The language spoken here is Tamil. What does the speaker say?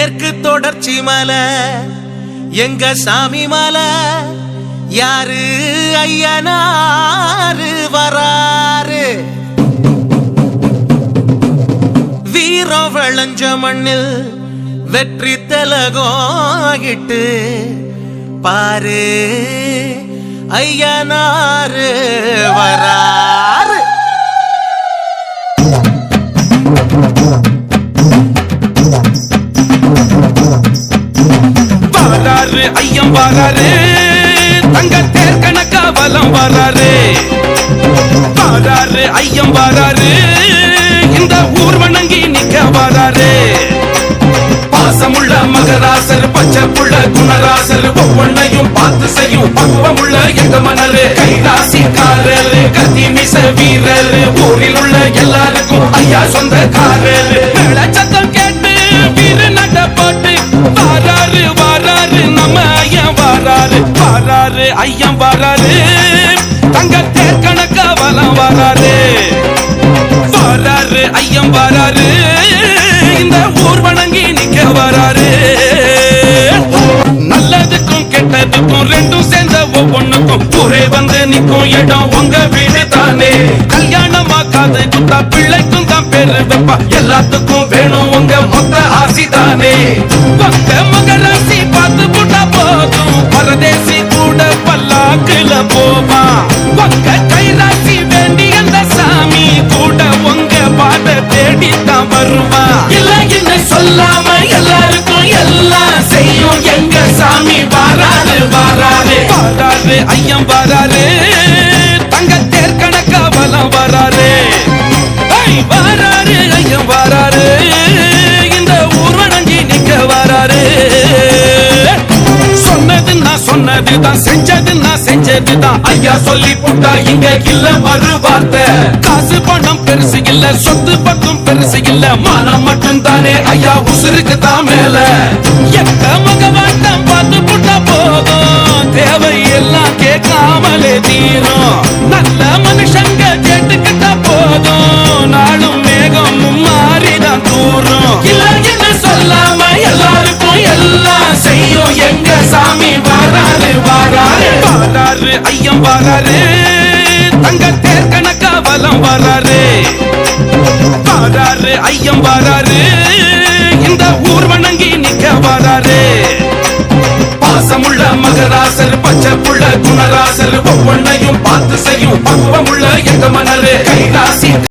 மேற்கு தொடர்ச்சி மலை எங்க சாமி மலை யாரு ஐயனாரு வராரு? வீரம் விளைஞ்ச மண்ணில் வெற்றி தலகோகிட்டு பாரு ஐயனாரு வரா வராரு. ஐயம் தங்க தேர் கணக்கா வலம் வராரே. வராரு ஐயம் வராரு. இந்த ஊர் வணங்கி நிக்க வராரு. பாசமுள்ள மகராசர் பச்சை புள்ள குணராசர் ஒவ்வொன்னையும் பார்த்து செய்யும் பக்குவமுள்ள எங்க மணரு கைராசிக்காரர் கத்தி மிச வீரர். ஊரில் உள்ள எல்லாருக்கும் ஐயா சொந்தக்காரர். சத்தம் கேட்டு வீர நட்ட போட்டு ஐயம் வராது. தங்க தேர் கணக்கா வலம் வராரு வராரு ஐயம் வராரு இந்த ஊர் வணங்கி நிக்க வராரு நல்லதுக்கும் கெட்டதுக்கும் ரெண்டும் சேர்ந்த ஒவ்வொன்னுக்கும் ஊரே வந்து நிக்கும் இடம் உங்க வீடு தானே. கல்யாணமா காது குத்தா பிள்ளைக்கும் தான் பேரு வைப்பா. எல்லாத்துக்கும் வேணும் உங்க மொத்த ஆசி தானே. உங்க மகராசி தான் வருவா இல்ல என்ன சொல்லாம எல்லாருக்கும் எல்லாம் செய்யும். எங்க சாமி வாராரு வாராரு வாராரு ஐயம் வாராரு தங்க தேர் கணக்கா வலம் வராரு ஐய், வாராரு ஐயம் வாராரு இந்த ஊர் வணங்கி நிக்க வராரு சொன்னது நான் சொன்னதுதான் செஞ்சது நான் செஞ்சதுதான் ஐயா சொல்லி புட்டா இங்க இல்ல மறு வார்த்தை. காசு பணம் சொத்து பக்கம் பெருசு இல்ல மானம் மட்டும் தானே ஐயா உசுருக்கு தான் மேல. எந்த மகவாட்டம் பார்த்து புட்டா போதும். தேவை எல்லாம் கேட்காமலே தீரும். நல்ல மனுஷங்க கேட்டுக்கிட்டா போதும். நாளும் மேகம் மாறிதான் தூரும். இல்ல என்ன சொல்லாம எல்லாருக்கும் எல்லாம் செய்யும். எங்க சாமி வாராரு வாராரு. வாராரு ஐயம் வாராரு. தங்க தேர்கணக்கா வலம் வராரு. வாராரு ஐயம் வாராரு. இந்த ஊர் வணங்கி நிக்க வராரு. பாசமுள்ள மகராசர் பச்சை புள்ள குணராசர் ஒவ்வொன்னையும் பார்த்து செய்யும் பக்குவமுள்ள எங்க மன